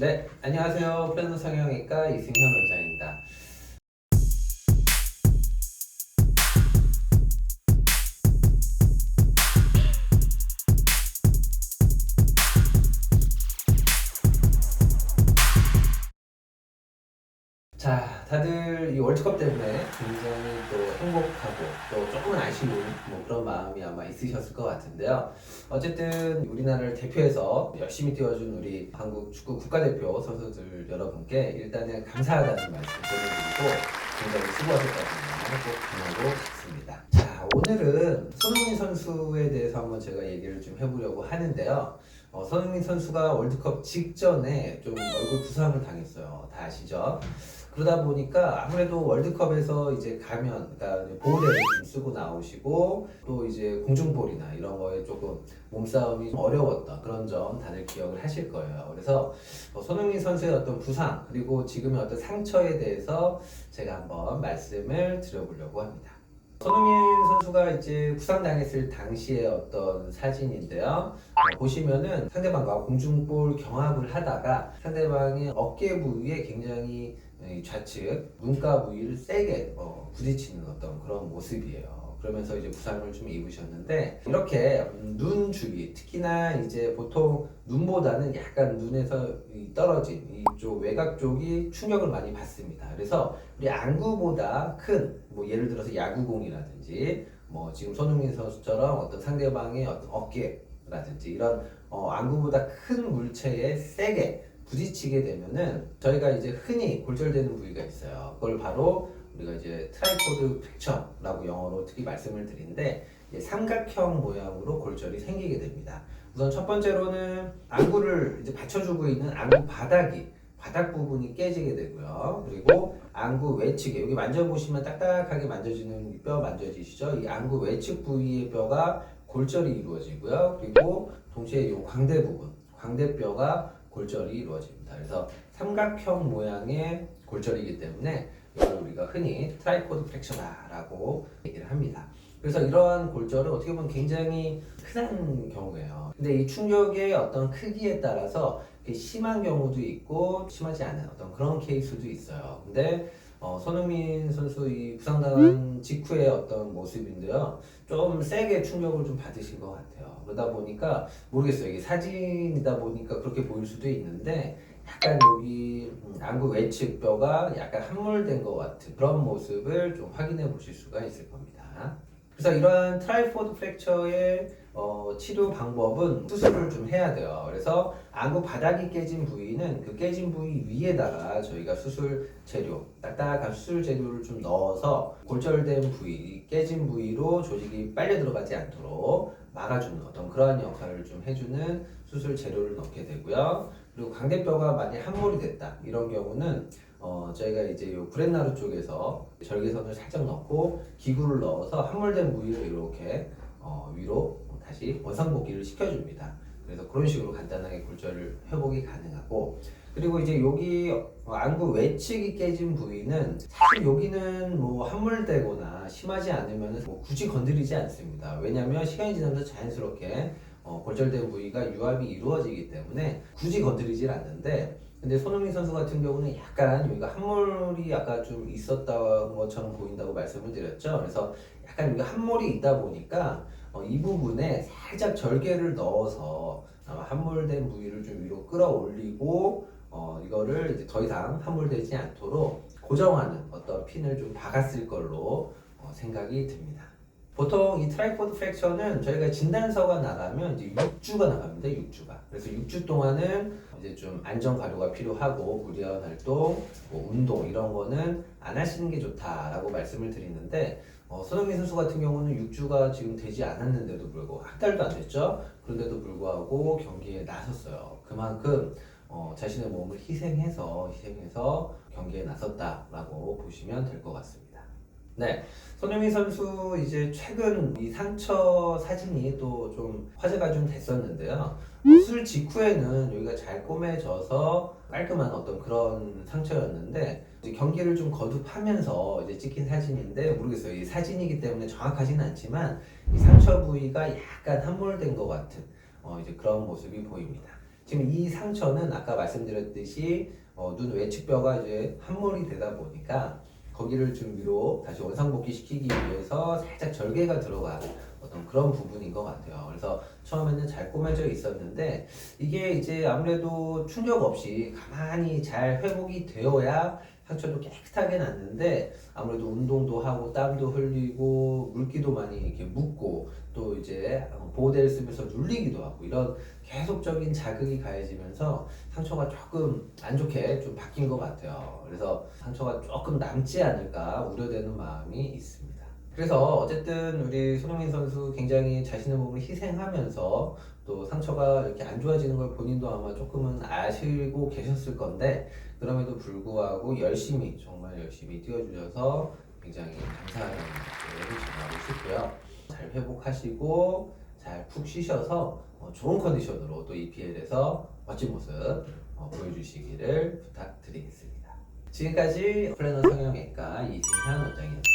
네, 안녕하세요. 플래너 성형외과 이승현 원장입니다. 다들 이 월드컵 때문에 굉장히 또 행복하고 또 조금은 아쉬운 뭐 그런 마음이 아마 있으셨을 것 같은데요. 어쨌든 우리나라를 대표해서 열심히 뛰어준 우리 한국 축구 국가대표 선수들 여러분께 일단은 감사하다는 말씀 드리고 굉장히 수고하셨다는 꼭 전하고 싶습니다. 자, 오늘은 손흥민 선수에 대해서 한번 제가 얘기를 좀 해보려고 하는데요. 어, 손흥민 선수가 월드컵 직전에 좀 얼굴 부상을 당했어요. 다 아시죠? 그러다 보니까 아무래도 월드컵에서 이제 가면, 그러니까 보호대를 좀 쓰고 나오시고 또 이제 공중볼이나 이런 거에 조금 몸싸움이 좀 어려웠던 그런 점 다들 기억을 하실 거예요. 그래서 어, 손흥민 선수의 어떤 부상 그리고 지금의 어떤 상처에 대해서 제가 한번 말씀을 드려보려고 합니다. 손흥민 선수가 이제 부상당했을 당시의 어떤 사진인데요. 어, 보시면은 상대방과 공중볼 경합을 하다가 상대방의 어깨 부위에 굉장히 이 좌측 눈가 부위를 세게 어, 부딪히는 어떤 그런 모습이에요. 그러면서 이제 부상을 좀 입으셨는데 이렇게 음, 눈 주위 특히나 이제 보통 눈보다는 약간 눈에서 이 떨어진 이쪽 외곽 쪽이 충격을 많이 받습니다. 그래서 우리 안구보다 큰 뭐 예를 들어서 야구공이라든지 뭐 지금 손흥민 선수처럼 어떤 상대방의 어떤 어깨 라든지 이런 어, 안구보다 큰 물체에 세게 부딪히게 되면은 저희가 이제 흔히 골절되는 부위가 있어요. 그걸 바로 우리가 이제 트라이포드 팩처라고 영어로 특히 말씀을 드리는데 삼각형 모양으로 골절이 생기게 됩니다. 우선 첫 번째로는 안구를 이제 받쳐주고 있는 안구 바닥이 바닥 부분이 깨지게 되고요. 그리고 안구 외측에 여기 만져보시면 딱딱하게 만져지는 이뼈 만져지시죠? 이 안구 외측 부위의 뼈가 골절이 이루어지고요. 그리고 동시에 이 광대 부분, 광대뼈가 골절이 이루어집니다. 그래서 삼각형 모양의 골절이기 때문에 이걸 우리가 흔히 트라이코드 프랙처다라고 얘기를 합니다. 그래서 이러한 골절은 어떻게 보면 굉장히 흔한 경우예요. 근데 이 충격의 어떤 크기에 따라서 심한 경우도 있고 심하지 않은 어떤 그런 케이스도 있어요. 근데 어, 손흥민 선수 이 부상당한 직후의 어떤 모습인데요. 좀 세게 충격을 좀 받으신 것 같아요. 그러다 보니까 모르겠어요. 이게 사진이다 보니까 그렇게 보일 수도 있는데 약간 여기 음, 안구 외측 뼈가 약간 함몰된 것 같은 그런 모습을 좀 확인해 보실 수가 있을 겁니다. 그래서 이러한 트라이포드 프랙처의 어, 치료 방법은 수술을 좀 해야 돼요. 그래서 안구 바닥이 깨진 부위는 그 깨진 부위 위에다가 저희가 수술 재료, 딱딱한 수술 재료를 좀 넣어서 골절된 부위, 깨진 부위로 조직이 빨려 들어가지 않도록 막아주는 어떤 그러한 역할을 좀 해주는 수술 재료를 넣게 되고요. 그리고 광대뼈가 만약 함몰이 됐다 이런 경우는 어, 저희가 이제 요 브렛나루 쪽에서 절개선을 살짝 넣고 기구를 넣어서 함몰된 부위를 이렇게 어, 위로 다시 원상복귀를 시켜줍니다. 그래서 그런 식으로 간단하게 골절을 회복이 가능하고 그리고 이제 여기 어, 안구 외측이 깨진 부위는 사실 여기는 뭐 함몰되거나 심하지 않으면 뭐 굳이 건드리지 않습니다. 왜냐하면 시간이 지나면서 자연스럽게 어, 골절된 부위가 유압이 이루어지기 때문에 굳이 건드리질 않는데 근데 손흥민 선수 같은 경우는 약간 여기가 함몰이 아까 좀 있었던 것처럼 보인다고 말씀을 드렸죠. 그래서 약간 여기 함몰이 있다 보니까 어, 이 부분에 살짝 절개를 넣어서 아마 함몰된 부위를 좀 위로 끌어올리고 어, 이거를 이제 더 이상 함몰되지 않도록 고정하는 어떤 핀을 좀 박았을 걸로 어, 생각이 듭니다. 보통 이 트라이포드 프랙처는 저희가 진단서가 나가면 이제 6주가 나갑니다. 6주가. 그래서 6주 동안은 이제 좀 안전 가료가 필요하고 무리한 활동, 뭐 운동 이런 거는 안 하시는 게 좋다라고 말씀을 드리는데 어, 손흥민 선수 같은 경우는 6주가 지금 되지 않았는데도 불구하고 한 달도 안 됐죠. 그런데도 불구하고 경기에 나섰어요. 그만큼 어, 자신의 몸을 희생해서 희생해서 경기에 나섰다라고 보시면 될 것 같습니다. 네, 손흥민 선수 이제 최근 이 상처 사진이 또 좀 화제가 좀 됐었는데요. 수술 직후에는 여기가 잘 꼬매져서 깔끔한 어떤 그런 상처였는데 경기를 좀 거듭하면서 이제 찍힌 사진인데 모르겠어요. 이 사진이기 때문에 정확하지는 않지만 이 상처 부위가 약간 함몰된 것 같은 어, 이제 그런 모습이 보입니다. 지금 이 상처는 아까 말씀드렸듯이 어, 눈 외측뼈가 이제 함몰이 되다 보니까 거기를 좀 위로 다시 원상복귀 시키기 위해서 살짝 절개가 들어간 어떤 그런 부분인 것 같아요. 그래서 처음에는 잘 꼬매져 있었는데 이게 이제 아무래도 충격 없이 가만히 잘 회복이 되어야 상처도 깨끗하게 났는데 아무래도 운동도 하고 땀도 흘리고 물기도 많이 이렇게 묻고 또 이제 보호대를 쓰면서 눌리기도 하고 이런 계속적인 자극이 가해지면서 상처가 조금 안 좋게 좀 바뀐 것 같아요. 그래서 상처가 조금 남지 않을까 우려되는 마음이 있습니다. 그래서 어쨌든 우리 손흥민 선수 굉장히 자신의 몸을 희생하면서 또 상처가 이렇게 안 좋아지는 걸 본인도 아마 조금은 아시고 계셨을 건데 그럼에도 불구하고 열심히 정말 열심히 뛰어주셔서 굉장히 감사하다는 말씀을 전하고 싶고요. 잘 회복하시고 잘 푹 쉬셔서 어, 좋은 컨디션으로 또 EPL에서 멋진 모습 어, 보여주시기를 부탁드리겠습니다. 지금까지 플래너 성형외과 이승현 원장이었습니다.